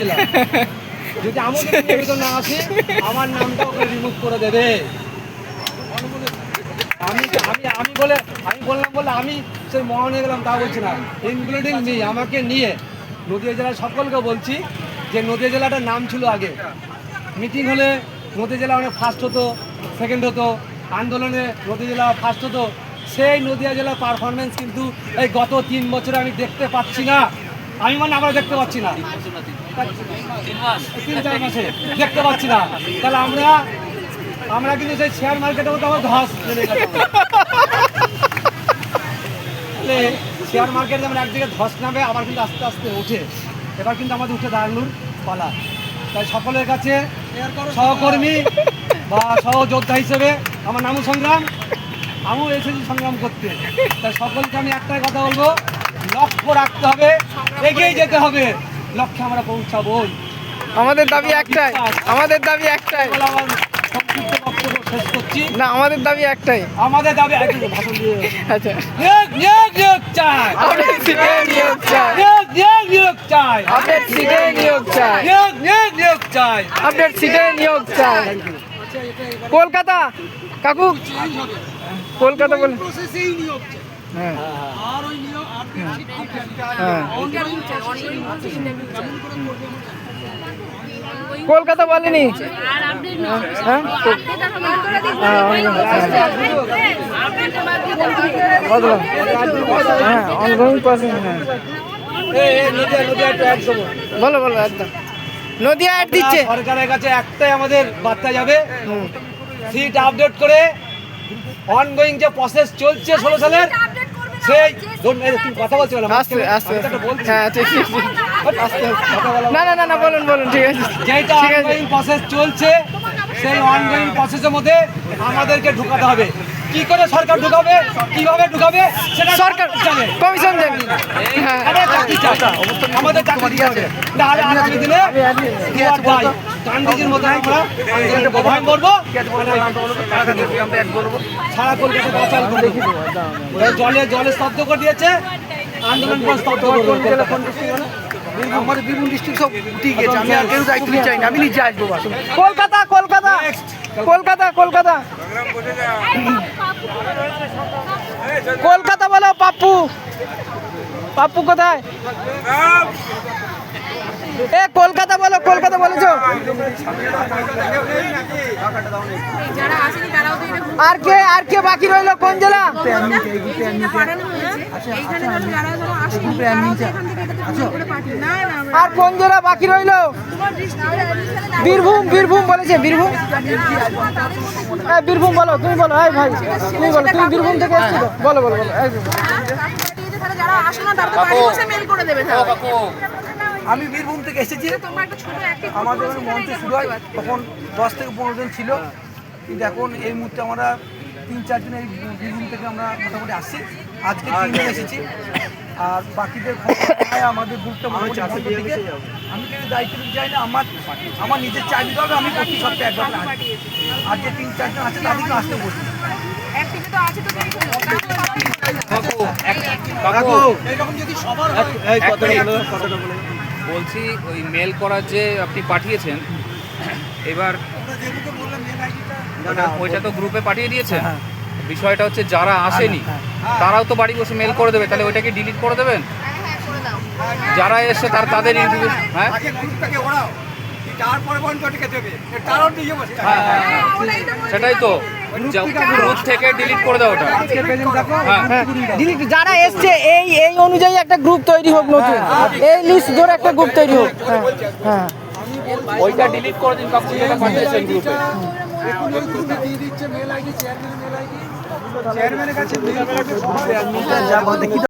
দিলাম। যদি আমি যদি নিয়মিত না আসি আমার নামটা ওকে রিমুভ করে দেবে। আমি আমি আমি বলে আমি বললাম বলে আমি সেই মহানে গেলাম তা বলছি না। ইনক্লুডিং মি আমাকে নিয়ে নদীয়া জেলার সকলকে বলছি যে নদীয়া জেলাটার নাম ছিল আগে। মিটিং হলে নদীয়া জেলা অনেক ফার্স্ট হতো সেকেন্ড হতো আন্দোলনে নদীয়া জেলা ফার্স্ট হতো। সেই নদীয়া জেলার পারফরমেন্স কিন্তু এই গত তিন বছরে আমি দেখতে পাচ্ছি না। আমি মানে আমরা দেখতে পাচ্ছি না। তিন চার মাসে দেখতে পাচ্ছি না। তাহলে আমরা আমরা কিন্তু সেই শেয়ার মার্কেটের মধ্যে আমার ধস শেয়ার মার্কেট যেমন একদিকে ধস নামে আবার কিন্তু আস্তে আস্তে ওঠে। এবার কিন্তু আমাদের উঠে দাঁড়ানোর পালা। তাই সকলের কাছে সহকর্মী বা সহযোদ্ধা হিসেবে আমার নামও সংগ্রাম আমিও এসেছি সংগ্রাম করতে। তাই সকলকে আমি একটাই কথা বলব লক্ষ্য রাখতে হবে এগিয়ে যেতে হবে। লক্ষ্যে আমরা পৌঁছাবোই আমাদের দাবি একটাই আমাদের দাবি একটাই। শেষ করছি। না আমাদের দাবি একটাই। আমাদের দাবি ভাষণ দিয়ে আচ্ছা। নিয়োগ নিয়োগ নিয়োগ চাই। সিটে নিয়োগ চাই। নিয়োগ নিয়োগ নিয়োগ চাই। সিটে নিয়োগ চাই নিয়োগ নিয়োগ নিয়োগ চাই। আপনার সিটে নিয়োগ চাই। কলকাতা। কাকু কলকাতা বলে কলকাতা বলেনি হ্যাঁ। হ্যাঁ। বদলা হ্যাঁ অনগোয়িং প্রসেস হ্যাঁ? বলো বলো একদম। নদিয়া অ্যাড দিচ্ছে। সরকারের কাছে একটাই আমাদের বার্তা যাবে। সিট আপডেট করে অনগোয়িং যে প্রসেস চলছে ষোলো সালের সেই তুমি কথা বলছো আস্তে আস্তে। হ্যাঁ ঠিক ঠিক না না না না বলুন বলুন ঠিক আছে। যেটা অনগোয়িং প্রসেস চলছে সেই অনগোয়িং প্রসেসের মধ্যে আমাদেরকে ঢুকাতে হবে। কি করে সরকার ঢুকাবে কীভাবে ঢুকাবে সেটা সরকার জানে কমিশন জানি হ্যাঁ। আমরা চাকরি আমাদের চাকরি আছে। নাহলে আগামী দিনে। গান্ধীজির মতো আমরা করব। সারা কলকাতা বাঁচাল জলে জলে স্তব্ধ করে দিয়েছে। আন্দোলন করে স্তব্ধ আমাদের বীরভূম ডিস্ট্রিক্ট সব উঠে গেছে আমি আর কেউ দায়িত্ব নিতে চাই না আমি নিজে আসব কলকাতা কলকাতা কলকাতা কলকাতা। কলকাতা বলো পাপ্পু। পাপ্পু কোথায়? এ কলকাতা বলো কলকাতা বলেছ যারা আসেনি তারাও তো এটা আর কে আর কে বাকি রইল? কোন জেলা? আর কোন জেলা বাকি রইল? বীরভূম বীরভূম বলেছে বীরভূম? হ্যাঁ বীরভূম বলো তুমি বলো এই ভাই তুমি বলো তুমি বীরভূম থেকে এসছো? বলো বলো বলো যারা আসে না তারা তো বাড়ি বসে মেল করে দেবে আমি বীরভূম থেকে এসেছি। তোমার একটা ছোট আমাদের মঞ্চ শুরু হয় তখন দশ থেকে পনেরো জন ছিল। কিন্তু এখন এই মুহূর্তে আমরা তিন চারজন এই বীরভূম থেকে আমরা মোটামুটি আসছি। আজকে তিনজন এসেছি। আর বাকিদের আমাদের গ্রুপটা আমি কিন্তু দায়িত্ব নিতে চাই না। আমার আমার নিজের চাকরি হবে আমি প্রতি সপ্তাহে একবার আর যে তিন চারজন আছে তাদেরকে আসতে বলছি। একদিকে তো আছে তো দেরি করো এরকম যদি সবার এই কথাটা বলো কথাটা বলো। বলছি ওই মেল করার যে আপনি পাঠিয়েছেন এবার ওইটা তো গ্রুপে পাঠিয়ে দিয়েছে? বিষয়টা হচ্ছে যারা আসেনি তারাও তো বাড়ি বসে মেল করে দেবে তাহলে ওইটাকে ডিলিট করে দেবেন? যারা এসছে তার তাদের হ্যাঁ? আগে গ্রুপটাকে ওড়াও তারপরে বন্ধটাকে দেবে তারাও নিয়ে বসে হ্যাঁ হ্যাঁ হ্যাঁ। সেটাই তো। গ্রুপ থেকে ডিলিট করে দাও ওটা। হ্যাঁ যারা এসছে এই এই অনুযায়ী একটা গ্রুপ তৈরি হোক নতুন। এই লিস্ট ধরে একটা গ্রুপ তৈরি হোক। হ্যাঁ হ্যাঁ। ওইটা ডিলিট করে দিন কাকু যেটা পাঠিয়েছেন গ্রুপে চেয়ারম্যানের কাছে